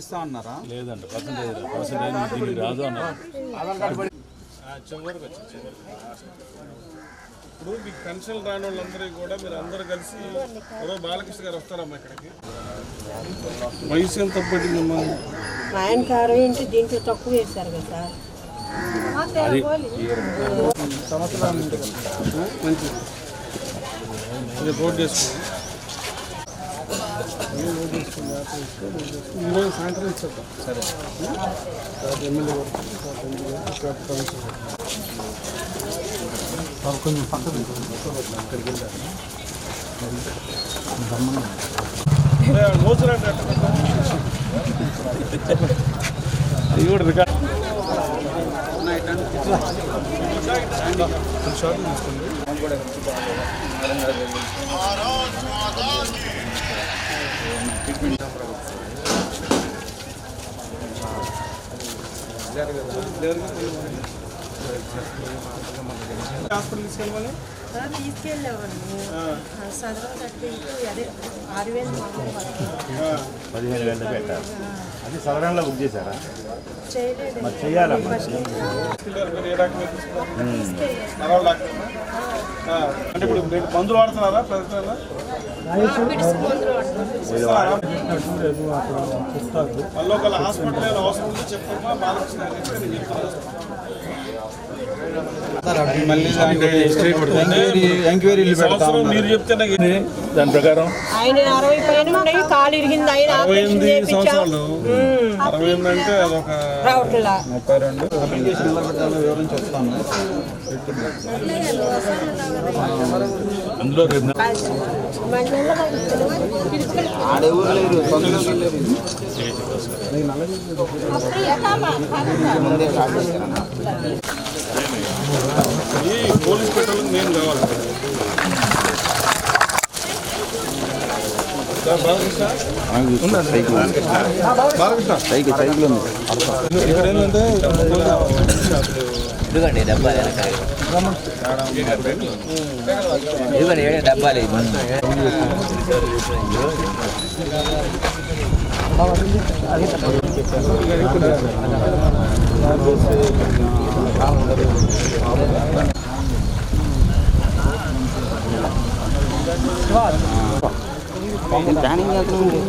ఇస్తా అన్నారా? లేదండి పర్సంటేజ్ పర్సంటేజ్ దీనికి రాదు అన్నారు. చివరికి వచ్చి చివరికి. ఇప్పుడు మీకు పెన్షన్ రాని వాళ్ళందరికీ కూడా మీరు అందరూ కలిసి ఎవరో బాలకృష్ణ గారు వస్తారమ్మా ఇక్కడికి. వయసు ఎంత పట్టింది మిమ్మల్ని ఆయన కారం ఏంటి దీంట్లో తక్కువ వేశారు కదా సార్. మంచిది. ఇది రోడ్ చేసుకోండి ఈరోజు సాయంత్రం ఇచ్చేద్దాం సరే. ఎమ్మెల్యే కొంచెం పక్కన మోసరాడు ఇది కూడా రికార్డ్. హాస్పిటల్ తీసుకెళ్ళామండి సదరం కట్టింటూ అదే ఆరు వేలు. పదిహేను వేలు పెట్టారు. అది సవరణలో బుక్ చేశారా చేయలేదు మరి డాక్టర్ అంటే ఇప్పుడు మందులు వాడుతున్నారా ఒకవేళ హాస్పిటల్ అవసరం చెప్పమ్మా చెప్తాను మళ్ళీ ఎంక్వైరీ ఎంక్వైరీలు ఈ సంవత్సరం మీరు చెప్తే నాకు ఇది దాని ప్రకారం? ఆయన అరవై పైన ఉన్నాయి కాలు ఇరిగింది ఆయన సంవత్సరాలు. అరవై ఎనిమిది అంటే అదొక ముప్పై రెండు. వివరించి చెప్తాను? అందులో రేపు ఆడే ఊరు పెట్రోల్ నేను కావాలి సైకిల్ సైకిల్ ఉంది ఇక్కడ ఏంటంటే ఇదిగోండి డబ్బాలు ఇదిగోండి ఏడే డబ్బాలు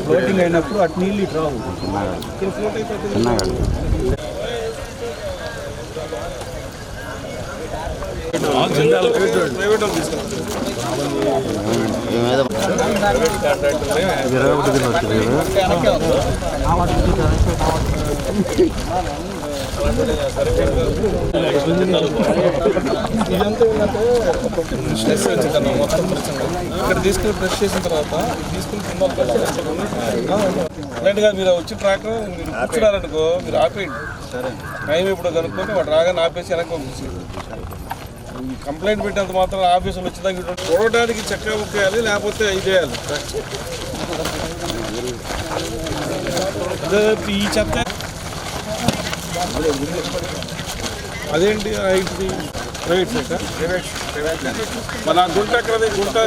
ఫ్లోటింగ్ అయినప్పుడు అటు నీళ్ళు ఇటు రావు వాళ్ళు తీసుకున్నాను ఇదంతా ఏంటంటే స్ట్రెస్ వచ్చిందన్న మొత్తం ప్రశ్న ఇక్కడ తీసుకుని ఫ్రెష్ చేసిన తర్వాత తీసుకుని కింద మీరు వచ్చి ట్రాక్టర్ మీరు కూర్చున్నారనుకో మీరు ఆపేయండి. టైం ఇప్పుడు కనుక్కొని వాడు రాగానే ఆపేసి వెనక్కి పంపించి కంప్లైంట్ పెట్టినంత మాత్రం ఆఫీసులు వచ్చిందాక చూడటానికి చూడడానికి చక్కగా బుక్ చేయాలి లేకపోతే ఇది చేయాలి. ఈ చెత్త అదేంటి ఇది ప్రైవేట్ సెక్టర్? ప్రైవేట్ ప్రైవేట్ మన గుంట ఎక్కడది గుంట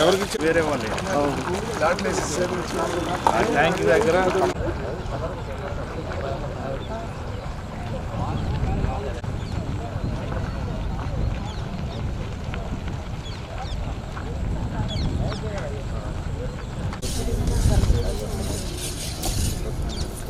ఎవరికి వేరే వాళ్ళు. ట్యాంక్ దగ్గర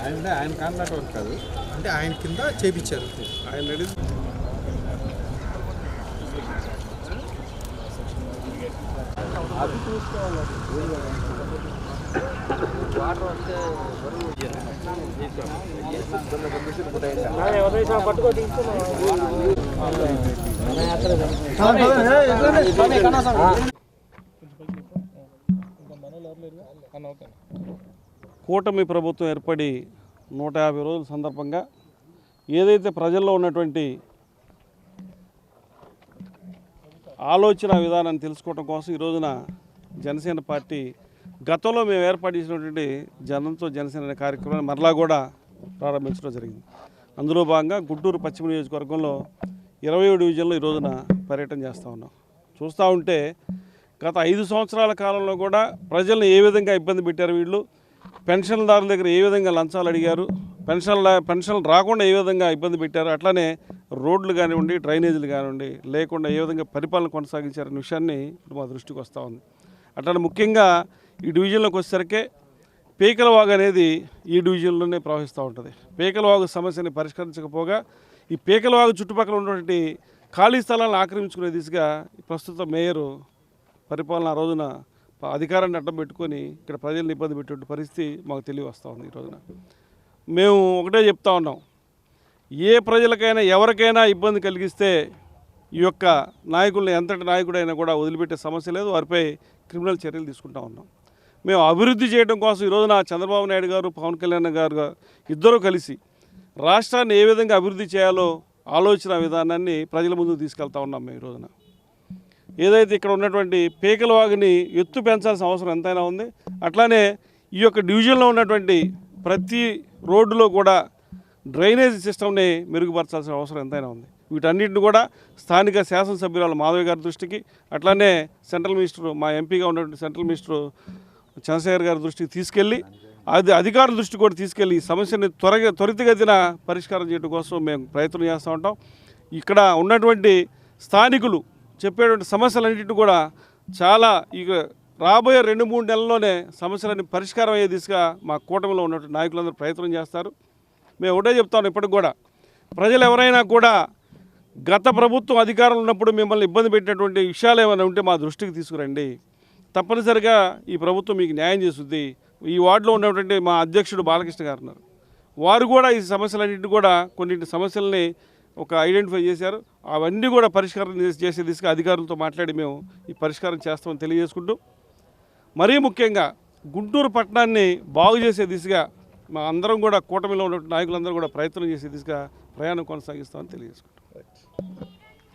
ఆయన ఆయన కాంట్రాక్ట్ వర్క్ కాదు అంటే ఆయన కింద చేపించారు ఆయన రెడీ కూటమి ప్రభుత్వం ఏర్పడి నూట యాభై రోజుల సందర్భంగా ఏదైతే ప్రజల్లో ఉన్నటువంటి ఆలోచన విధానాన్ని తెలుసుకోవడం కోసం ఈ రోజున జనసేన పార్టీ గతంలో మేము ఏర్పాటు చేసినటువంటి జనంతో జనసేన అనే కార్యక్రమాన్ని మరలా కూడా ప్రారంభించడం జరిగింది. అందులో భాగంగా గుంటూరు పశ్చిమ నియోజకవర్గంలో ఇరవై ఏడు డివిజన్లో ఈ రోజున పర్యటన చేస్తూ ఉన్నాం. చూస్తూ ఉంటే గత ఐదు సంవత్సరాల కాలంలో కూడా ప్రజల్ని ఏ విధంగా ఇబ్బంది పెట్టారు వీళ్ళు? పెన్షన్దారుల దగ్గర ఏ విధంగా లంచాలు అడిగారు? పెన్షన్ల పెన్షన్లు రాకుండా ఏ విధంగా ఇబ్బంది పెట్టారు? అట్లానే రోడ్లు కానివ్వండి డ్రైనేజీలు కానివ్వండి లేకుండా ఏ విధంగా పరిపాలన కొనసాగించారనే విషయాన్ని ఇప్పుడు మా దృష్టికి వస్తూ ఉంది. అట్లానే ముఖ్యంగా ఈ డివిజన్లోకి వచ్చేసరికే పేకలవాగు అనేది ఈ డివిజన్లోనే ప్రవహిస్తూ ఉంటుంది. పేకలవాగు సమస్యని పరిష్కరించకపోగా ఈ పేకలవాగు చుట్టుపక్కల ఉన్నటువంటి ఖాళీ స్థలాలను ఆక్రమించుకునే దిశగా ప్రస్తుత మేయరు పరిపాలన ఆ రోజున ప- అధికారాన్ని అడ్డం పెట్టుకొని ఇక్కడ ప్రజల్ని ఇబ్బంది పెట్టే పరిస్థితి మాకు తెలియ వస్తూ ఉంది ఈ రోజున. మేము ఒకటే చెప్తా ఉన్నాం. ఏ ప్రజలకైనా ఎవరికైనా ఇబ్బంది కలిగిస్తే ఈ యొక్క నాయకులను ఎంతటి నాయకుడైనా కూడా వదిలిపెట్టే సమస్య లేదు. వారిపై క్రిమినల్ చర్యలు తీసుకుంటా ఉన్నాం. మేము అభివృద్ధి చేయడం కోసం ఈ రోజున చంద్రబాబు నాయుడు గారు పవన్ కళ్యాణ్ గారు ఇద్దరూ కలిసి రాష్ట్రాన్ని ఏ విధంగా అభివృద్ధి చేయాలో ఆలోచన విధానాన్ని ప్రజల ముందు తీసుకెళ్తా ఉన్నాం మేము ఈ రోజున. ఏదైతే ఇక్కడ ఉన్నటువంటి పీకల వాగుని ఎత్తు పెంచాల్సిన అవసరం ఎంతైనా ఉంది అట్లానే ఈ యొక్క డివిజన్లో ఉన్నటువంటి ప్రతి రోడ్డులో కూడా డ్రైనేజ్ సిస్టమ్ని మెరుగుపరచాల్సిన అవసరం ఎంతైనా ఉంది. వీటన్నిటిని కూడా స్థానిక శాసనసభ్యురాలు మాధవి గారి దృష్టికి అట్లానే సెంట్రల్ మినిస్టర్ మా ఎంపీగా ఉన్నటువంటి సెంట్రల్ మినిస్టర్ చంద్రశేఖర్ గారి దృష్టికి తీసుకెళ్ళి అది అధికారుల దృష్టి కూడా తీసుకెళ్ళి ఈ సమస్యని త్వరగా త్వరితగతిన పరిష్కారం చేయడం కోసం మేము ప్రయత్నం చేస్తూ ఉంటాం. ఇక్కడ ఉన్నటువంటి స్థానికులు చెప్పేటువంటి సమస్యలన్నింటినీ కూడా చాలా ఇక రాబోయే రెండు మూడు నెలల్లోనే సమస్యలన్నీ పరిష్కారం అయ్యే దిశగా మా కూటమిలో ఉన్నటువంటి నాయకులందరూ ప్రయత్నం చేస్తారు. మేము ఒకటే చెప్తాను ఇప్పటికి కూడా. ప్రజలు ఎవరైనా కూడా గత ప్రభుత్వం అధికారంలో ఉన్నప్పుడు మిమ్మల్ని ఇబ్బంది పెట్టినటువంటి విషయాలు ఏమైనా ఉంటే మా దృష్టికి తీసుకురండి. తప్పనిసరిగా ఈ ప్రభుత్వం మీకు న్యాయం చేస్తుంది. ఈ వార్డులో ఉన్నటువంటి మా అధ్యక్షుడు బాలకృష్ణ గారు ఉన్నారు. వారు కూడా ఈ సమస్యలన్నింటినీ కూడా కొన్నింటి సమస్యల్ని ఒక ఐడెంటిఫై చేశారు. అవన్నీ కూడా పరిష్కారం చేసే- దిశగా అధికారులతో మాట్లాడి మేము ఈ పరిష్కారం చేస్తామని తెలియజేసుకుంటూ మరీ ముఖ్యంగా గుంటూరు పట్టణాన్ని బాగు చేసే దిశగా మా అందరం కూడా కూటమిలో ఉన్నటువంటి నాయకులందరూ కూడా ప్రయత్నం చేసే దిశగా ప్రయాణం కొనసాగిస్తామని తెలియజేసుకుంటాం